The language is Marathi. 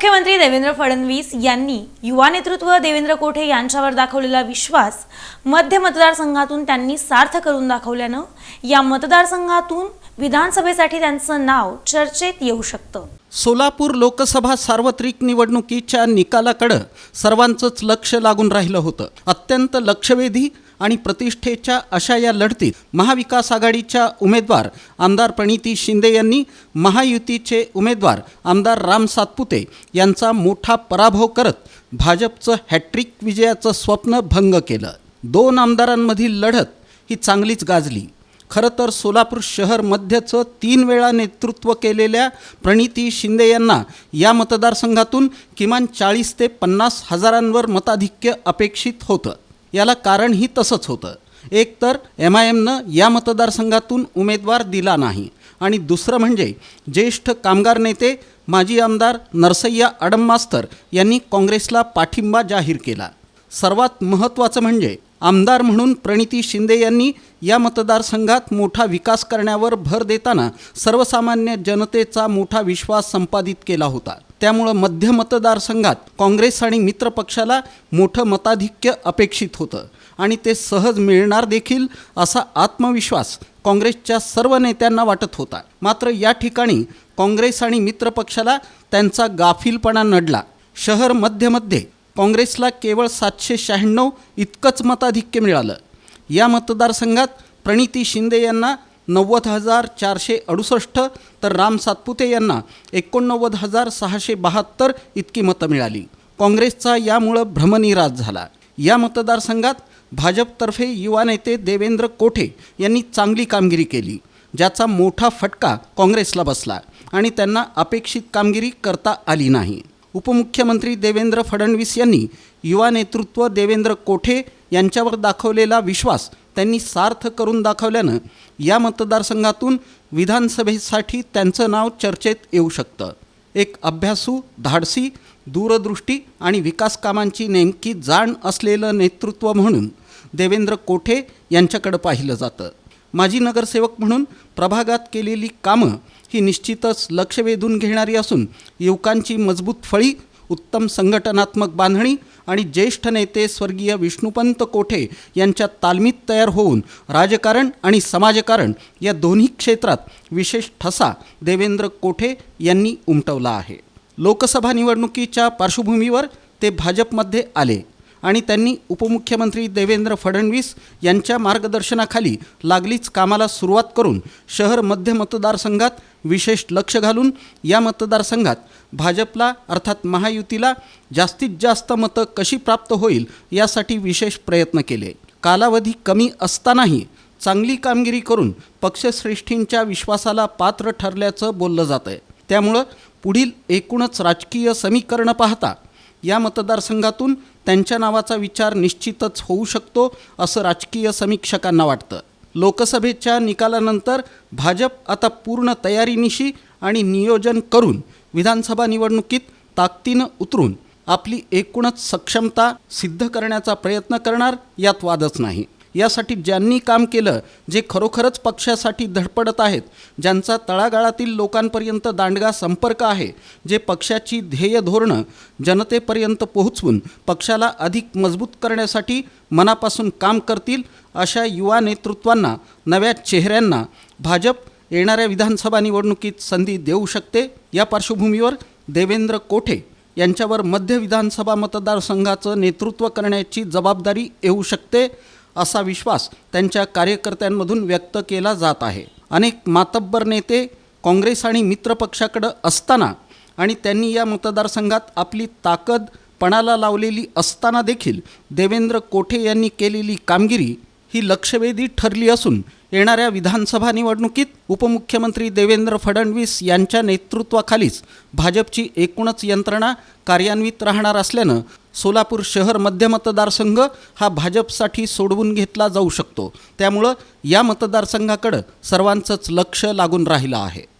मुख्यमंत्री देवेंद्र फडणवीस यांनी युवा नेतृत्व देवेंद्र कोठे यांच्यावर दाखवलेला विश्वास मध्य मतदारसंघातून त्यांनी सार्थ करून दाखवल्यानं या मतदारसंघातून विधानसभेसाठी त्यांचं नाव चर्चेत येऊ शकतं. सोलापूर लोकसभा सार्वत्रिक निवडणुकीच्या निकालाकडं सर्वांचंच लक्ष लागून राहिलं होतं. अत्यंत लक्षवेधी आणि प्रतिष्ठेच्या अशा या लढतीत महाविकास आघाडीच्या उमेदवार आमदार प्रणिती शिंदे यांनी महायुतीचे उमेदवार आमदार राम सातपुते यांचा मोठा पराभव करत भाजपचं हॅट्रिक विजयाचं स्वप्न भंग केलं. दोन आमदारांमधील लढत ही चांगलीच गाजली. खरं तर सोलापूर शहर मध्यचं तीन वेळा नेतृत्व केलेल्या प्रणिती शिंदे यांना या मतदारसंघातून किमान चाळीस ते पन्नास हजारांवर मताधिक्य अपेक्षित होतं. याला कारणही तसंच होतं. एक तर एम आय एमनं या मतदारसंघातून उमेदवार दिला नाही. आणि दुसरं म्हणजे ज्येष्ठ कामगार नेते माजी आमदार नरसय्या अडम मास्तर यांनी काँग्रेसला पाठिंबा जाहीर केला. सर्वात महत्त्वाचं म्हणजे आमदार म्हणून प्रणिती शिंदे यांनी या मतदारसंघात मोठा विकास करण्यावर भर देताना सर्वसामान्य जनतेचा मोठा विश्वास संपादित केला होता. त्यामुळं मध्य मतदारसंघात काँग्रेस आणि मित्रपक्षाला मोठं मताधिक्य अपेक्षित होतं. आणि ते सहज मिळणार देखील असा आत्मविश्वास काँग्रेसच्या सर्व नेत्यांना वाटत होता. मात्र या ठिकाणी काँग्रेस आणि मित्रपक्षाला त्यांचा गाफीलपणा नडला. शहर मध्यमध्ये काँग्रेसला केवळ सातशे शहाण्णव इतकंच मताधिक्य मिळालं. या मतदारसंघात प्रणिती शिंदे यांना नव्वद हजार चारशे अडुसष्ट तर राम सातपुते यांना एकोणनव्वद हजार सहाशे बहात्तर इतकी मतं मिळाली. काँग्रेसचा यामुळं भ्रमनिरास झाला. या मतदारसंघात भाजपतर्फे युवा नेते देवेंद्र कोठे यांनी चांगली कामगिरी केली ज्याचा मोठा फटका काँग्रेसला बसला आणि त्यांना अपेक्षित कामगिरी करता आली नाही. उपमुख्यमंत्री देवेंद्र फडणवीस यांनी युवा नेतृत्व देवेंद्र कोठे यांच्यावर दाखवलेला विश्वास त्यांनी सार्थ करून दाखवल्यानं या मतदारसंघातून विधानसभेसाठी त्यांचं नाव चर्चेत येऊ शकतं. एक अभ्यासू धाडसी दूरदृष्टी आणि विकास कामांची नेमकी जाण असलेलं नेतृत्व म्हणून देवेंद्र कोठे यांच्याकडं पाहिलं जातं. माजी नगरसेवक म्हणून प्रभागात केलेली कामं ही निश्चितच लक्ष वेधून घेणारी असून युवकांची मजबूत फळी उत्तम संघटनात्मक बांधणी आणि ज्येष्ठ नेते स्वर्गीय विष्णुपंत कोठे यांच्या तालमीत तयार होऊन राजकारण आणि समाजकारण या दोन्ही क्षेत्रात विशेष ठसा देवेंद्र कोठे यांनी उमटवला आहे. लोकसभा निवडणुकीच्या पार्श्वभूमीवर ते भाजपमध्ये आले आणि त्यांनी उपमुख्यमंत्री देवेंद्र फडणवीस यांच्या मार्गदर्शनाखाली लागलीच कामाला सुरुवात करून शहर मध्य मतदारसंघात विशेष लक्ष घालून या मतदारसंघात भाजपला अर्थात महायुतीला जास्तीत जास्त मतं कशी प्राप्त होईल यासाठी विशेष प्रयत्न केले. कालावधी कमी असतानाही चांगली कामगिरी करून पक्षश्रेष्ठींच्या विश्वासाला पात्र ठरल्याचं बोललं जातं आहे त्यामुळं पुढील एकूणच राजकीय समीकरणं पाहता या मतदारसंघातून त्यांच्या नावाचा विचार निश्चितच होऊ शकतो असं राजकीय समीक्षकांना वाटतं. लोकसभेच्या निकालानंतर भाजप आता पूर्ण तयारीनिशी आणि नियोजन करून विधानसभा निवडणुकीत ताकदीनं उतरून आपली एकूणच सक्षमता सिद्ध करण्याचा प्रयत्न करणार यात वादच नाही. यासाठी ज्यांनी काम केलं जे खरोखरच पक्षासाठी धडपडत आहेत ज्यांचा तळागाळातील लोकांपर्यंत दांडगा संपर्क आहे जे पक्षाची ध्येय धोरणं जनतेपर्यंत पोहोचवून पक्षाला अधिक मजबूत करण्यासाठी मनापासून काम करतील अशा युवा नेतृत्वांना नव्या चेहऱ्यांना भाजप येणाऱ्या विधानसभा निवडणुकीत संधी देऊ शकते? या पार्श्वभूमीवर देवेंद्र कोठे यांच्यावर मध्य विधानसभा मतदारसंघाचं नेतृत्व करण्याची जबाबदारी येऊ शकते? असा विश्वास त्यांच्या कार्यकर्त्यांमधून व्यक्त केला जात आहे. अनेक मातब्बर नेते काँग्रेस आणि मित्रपक्षाकडं असताना आणि त्यांनी या मतदारसंघात आपली ताकद पणाला लावलेली असताना देखील देवेंद्र कोठे यांनी केलेली कामगिरी ही लक्षवेधी ठरली असून येणाऱ्या विधानसभा निवडणुकीत उपमुख्यमंत्री देवेंद्र फडणवीस यांच्या नेतृत्वाखालीच भाजपची एकूणच यंत्रणा कार्यान्वित राहणार असल्यानं सोलापूर शहर मध्य मतदारसंघ हा भाजपसाठी सोडवून घेतला जाऊ शकतो. त्यामुळं या मतदारसंघाकडं सर्वांचंच लक्ष लागून राहिलं आहे.